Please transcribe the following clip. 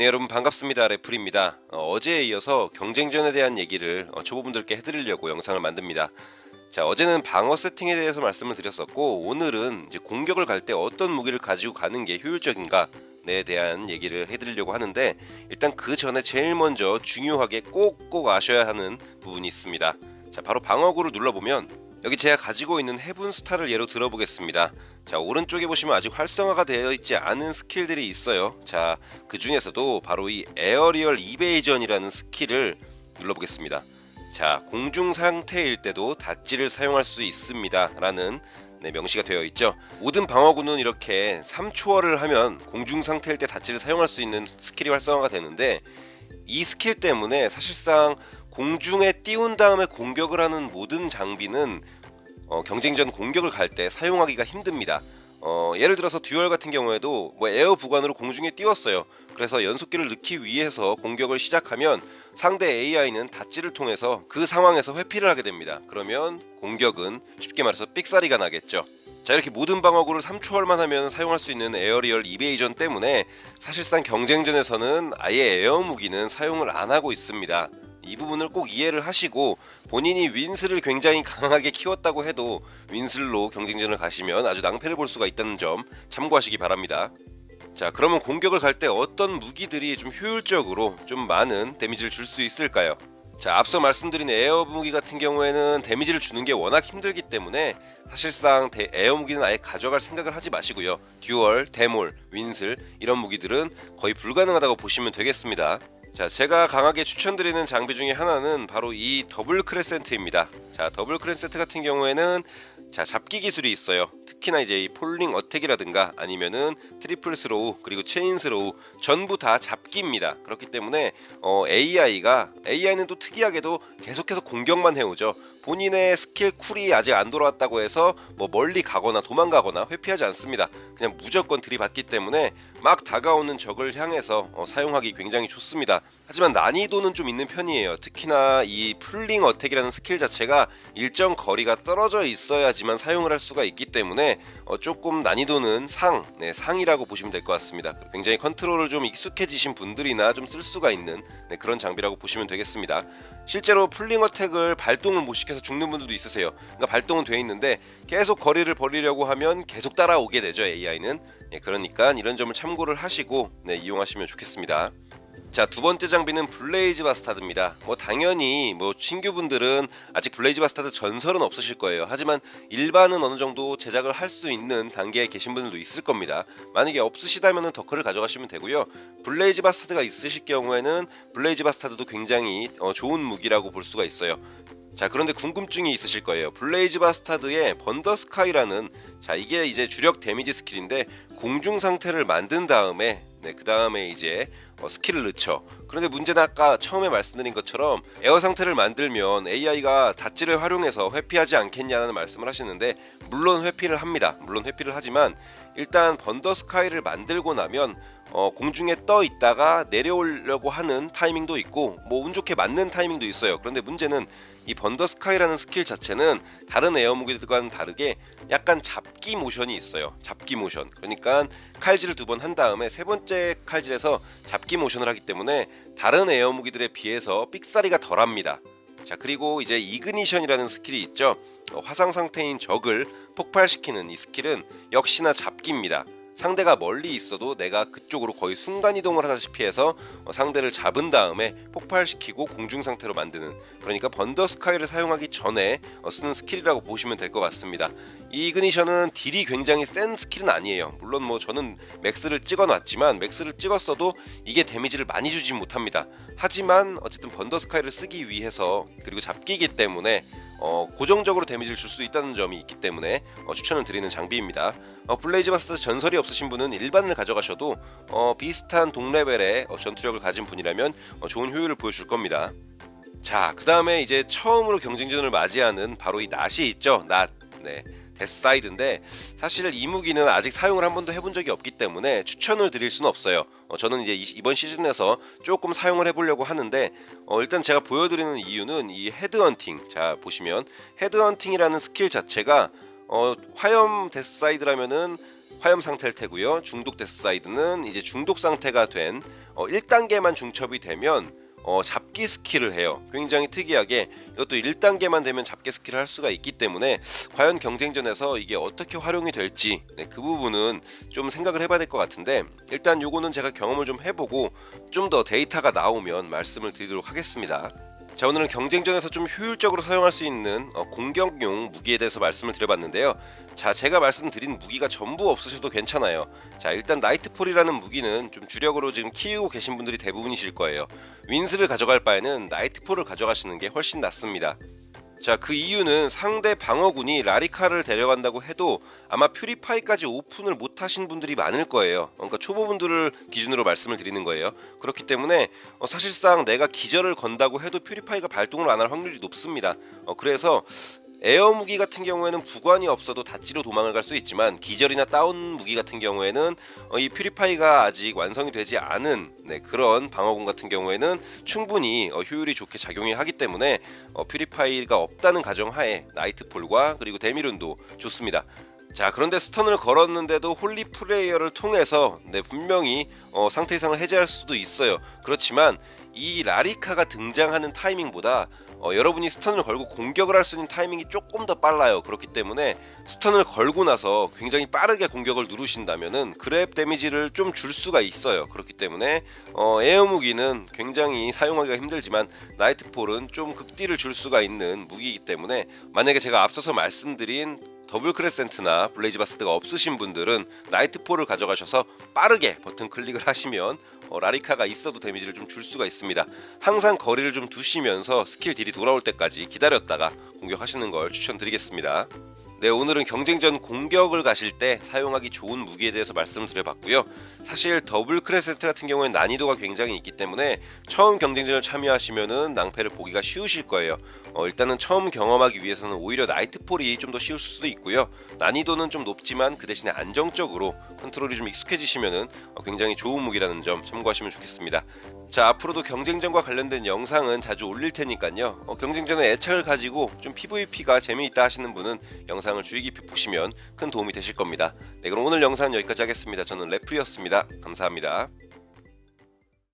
네 여러분 반갑습니다. 레플입니다. 어, 제에 이어서 경쟁전에 대한 얘기를 어, 초보분들께 해드리려고 영상을 만듭니다. 자 어제는 방어 세팅에 대해서 말씀을 드렸었고 오늘은 이제 공격을 갈 때 어떤 무기를 가지고 가는 게 효율적인가에 대한 얘기를 해드리려고 하는데 일단 그 전에 제일 먼저 중요하게 꼭꼭 아셔야 하는 부분이 있습니다. 자 바로 방어구를 눌러보면 여기 제가 가지고 있는 해븐 스타를 예로 들어보겠습니다. 자 오른쪽에 보시면 아직 활성화가 되어 있지 않은 스킬들이 있어요. 자그 중에서도 바로 이 에어리얼 이베이전이라는 스킬을 눌러보겠습니다. 자 공중 상태일 때도 닷지를 사용할 수 있습니다라는 네, 명시가 되어 있죠. 모든 방어구는 이렇게 3초월을 하면 공중 상태일 때 닷지를 사용할 수 있는 스킬이 활성화가 되는데 이 스킬 때문에 사실상 공중에 띄운 다음에 공격을 하는 모든 장비는 어, 경쟁전 공격을 갈 때 사용하기가 힘듭니다. 어, 예를 들어서 듀얼 같은 경우에도 뭐 에어 부관으로 공중에 띄웠어요. 그래서 연속기를 넣기 위해서 공격을 시작하면 상대 AI는 닷지를 통해서 그 상황에서 회피를 하게 됩니다. 그러면 공격은 쉽게 말해서 삑사리가 나겠죠. 자 이렇게 모든 방어구를 3초월만 하면 사용할 수 있는 에어리얼 이베이전 때문에 사실상 경쟁전에서는 아예 에어 무기는 사용을 안 하고 있습니다. 이 부분을 꼭 이해를 하시고 본인이 윈스를 굉장히 강하게 키웠다고 해도 윈슬로 경쟁전을 가시면 아주 낭패를 볼 수가 있다는 점 참고하시기 바랍니다. 자 그러면 공격을 갈 때 어떤 무기들이 좀 효율적으로 좀 많은 데미지를 줄 수 있을까요? 자 앞서 말씀드린 에어 무기 같은 경우에는 데미지를 주는 게 워낙 힘들기 때문에 사실상 대- 에어 무기는 아예 가져갈 생각을 하지 마시고요 듀얼, 데몰, 윈슬 이런 무기들은 거의 불가능하다고 보시면 되겠습니다 자 제가 강하게 추천드리는 장비 중에 하나는 바로 이 더블 크레센트입니다. 자 더블 크레센트 같은 경우에는 자 잡기 기술이 있어요. 특히나 이제 이 폴링 어택이라든가 아니면은 트리플 스로우 그리고 체인 스로우 전부 다 잡기입니다. 그렇기 때문에 어, AI가 AI는 또 특이하게도 계속해서 공격만 해오죠. 본인의 스킬 쿨이 아직 안 돌아왔다고 해서 뭐 멀리 가거나 도망가거나 회피하지 않습니다. 그냥 무조건 들이받기 때문에 막 다가오는 적을 향해서 어, 사용하기 굉장히 좋습니다 하지만 난이도는 좀 있는 편이에요. 특히나 이 풀링 어택이라는 스킬 자체가 일정 거리가 떨어져 있어야지만 사용을 할 수가 있기 때문에 어, 조금 난이도는 상, 네, 상이라고 보시면 될 것 같습니다. 굉장히 컨트롤을 좀 익숙해지신 분들이나 좀 쓸 수가 있는 네, 그런 장비라고 보시면 되겠습니다. 실제로 풀링 어택을 발동을 못 시켜서 죽는 분들도 있으세요. 그러니까 발동은 돼 있는데 계속 거리를 벌리려고 하면 계속 따라오게 되죠 AI는. 네, 그러니까 이런 점을 참고를 하시고 네, 이용하시면 좋겠습니다. 자 두 번째 장비는 블레이즈 바스타드입니다. 뭐 당연히 뭐 신규분들은 아직 블레이즈 바스타드 전설은 없으실 거예요. 하지만 일반은 어느 정도 제작을 할 수 있는 단계에 계신 분들도 있을 겁니다. 만약에 없으시다면 더크를 가져가시면 되고요. 블레이즈 바스타드가 있으실 경우에는 블레이즈 바스타드도 굉장히 어, 좋은 무기라고 볼 수가 있어요. 자 그런데 궁금증이 있으실 거예요. 블레이즈 바스타드의 번더 스카이라는 자 이게 이제 주력 데미지 스킬인데 공중 상태를 만든 다음에 네, 그 다음에 이제 어, 스킬을 넣죠. 그런데 문제는 아까 처음에 말씀드린 것처럼 에어 상태를 만들면 AI가 닷지를 활용해서 회피하지 않겠냐는 말씀을 하시는데 물론 회피를 합니다. 물론 회피를 하지만 일단 번더 스카이를 만들고 나면 어, 공중에 떠 있다가 내려오려고 하는 타이밍도 있고 뭐 운 좋게 맞는 타이밍도 있어요. 그런데 문제는 이 번더 스카이라는 스킬 자체는 다른 에어 무기들과는 다르게 약간 잡기 모션이 있어요. 잡기 모션. 그러니까 칼질을 두 번 한 다음에 세 번째 칼질에서 잡기 모션을 하기 때문에 다른 에어 무기들에 비해서 삑사리가 덜합니다. 자 그리고 이제 이그니션이라는 스킬이 있죠. 어, 화상 상태인 적을 폭발시키는 이 스킬은 역시나 잡기입니다. 상대가 멀리 있어도 내가 그쪽으로 거의 순간 이동을 하다시피 해서 어, 상대를 잡은 다음에 폭발시키고 공중 상태로 만드는 그러니까 번더 스카이를 사용하기 전에 어, 쓰는 스킬이라고 보시면 될 것 같습니다. 이 이그니션은 딜이 굉장히 센 스킬은 아니에요. 물론 뭐 저는 맥스를 찍어놨지만 맥스를 찍었어도 이게 데미지를 많이 주진 못합니다. 하지만 어쨌든 번더 스카이를 쓰기 위해서 그리고 잡기이기 때문에 어, 고정적으로 데미지를 줄 수 있다는 점이 있기 때문에 어, 추천을 드리는 장비입니다. 어, 블레이즈 바스터 전설이 없으신 분은 일반을 가져가셔도 어, 비슷한 동레벨의 어, 전투력을 가진 분이라면 어, 좋은 효율을 보여줄 겁니다. 자, 그 다음에 이제 처음으로 경쟁전을 맞이하는 바로 이 낫이 있죠. 낫. 네. 데스사이드인데 사실 이 무기는 아직 사용을 한 번도 해본 적이 없기 때문에 추천을 드릴 수는 없어요. 어, 저는 이제 이- 이번 시즌에서 조금 사용을 해보려고 하는데 어, 일단 제가 보여드리는 이유는 이 헤드헌팅. 자 보시면 헤드헌팅이라는 스킬 자체가 어, 화염 데스사이드라면은 화염 상태일 테고요. 중독 데스 사이드는 이제 중독 상태가 된 어, 1단계만 중첩이 되면 어, 잡기 스킬을 해요. 굉장히 특이하게 이것도 1단계만 되면 잡기 스킬을 할 수가 있기 때문에 과연 경쟁전에서 이게 어떻게 활용이 될지 네, 그 부분은 좀 생각을 해봐야 될 것 같은데 일단 요거는 제가 경험을 좀 해보고 좀 더 데이터가 나오면 말씀을 드리도록 하겠습니다. 자 오늘은 경쟁전에서 좀 효율적으로 사용할 수 있는 어, 공격용 무기에 대해서 말씀을 드려봤는데요. 자 제가 말씀드린 무기가 전부 없으셔도 괜찮아요. 자 일단 나이트폴이라는 무기는 좀 주력으로 지금 키우고 계신 분들이 대부분이실 거예요. 윈스를 가져갈 바에는 나이트폴을 가져가시는 게 훨씬 낫습니다. 자 그 이유는 상대 방어군이 라리카를 데려간다고 해도 아마 퓨리파이까지 오픈을 못 하신 분들이 많을 거예요. 그러니까 초보분들을 기준으로 말씀을 드리는 거예요. 그렇기 때문에 어, 사실상 내가 기절을 건다고 해도 퓨리파이가 발동을 안 할 확률이 높습니다. 어, 그래서 에어 무기 같은 경우에는 부관이 없어도 다찌로 도망을 갈 수 있지만 기절이나 다운 무기 같은 경우에는 어, 이 퓨리파이가 아직 완성이 되지 않은 네, 그런 방어군 같은 경우에는 충분히 어, 효율이 좋게 작용이 하기 때문에 어, 퓨리파이가 없다는 가정하에 나이트폴과 그리고 데미룬도 좋습니다. 자 그런데 스턴을 걸었는데도 홀리 플레이어를 통해서 네 분명히 어, 상태 이상을 해제할 수도 있어요. 그렇지만 이 라리카가 등장하는 타이밍보다 어, 여러분이 스턴을 걸고 공격을 할 수 있는 타이밍이 조금 더 빨라요. 그렇기 때문에 스턴을 걸고 나서 굉장히 빠르게 공격을 누르신다면은 그랩 데미지를 좀 줄 수가 있어요. 그렇기 때문에 어, 에어 무기는 굉장히 사용하기가 힘들지만 나이트폴은 좀 극딜을 줄 수가 있는 무기이기 때문에 만약에 제가 앞서서 말씀드린 더블 크레센트나 블레이즈 바스트가 없으신 분들은 나이트폴을 가져가셔서 빠르게 버튼 클릭을 하시면 어, 라리카가 있어도 데미지를 좀 줄 수가 있습니다. 항상 거리를 좀 두시면서 스킬 딜이 돌아올 때까지 기다렸다가 공격하시는 걸 추천드리겠습니다. 네, 오늘은 경쟁전 공격을 가실 때 사용하기 좋은 무기에 대해서 말씀을 드려봤고요. 사실 더블 크레센트 같은 경우에는 난이도가 굉장히 있기 때문에 처음 경쟁전을 참여하시면은 낭패를 보기가 쉬우실 거예요. 어, 일단은 처음 경험하기 위해서는 오히려 나이트폴이 좀 더 쉬울 수도 있고요. 난이도는 좀 높지만 그 대신에 안정적으로 컨트롤이 좀 익숙해지시면은 어, 굉장히 좋은 무기라는 점 참고하시면 좋겠습니다. 자 앞으로도 경쟁전과 관련된 영상은 자주 올릴 테니까요. 어, 경쟁전에 애착을 가지고 좀 PVP가 재미있다 하시는 분은 영상을 주의 깊이 보시면 큰 도움이 되실 겁니다. 네 그럼 오늘 영상은 여기까지 하겠습니다. 저는 레프리였습니다. 감사합니다.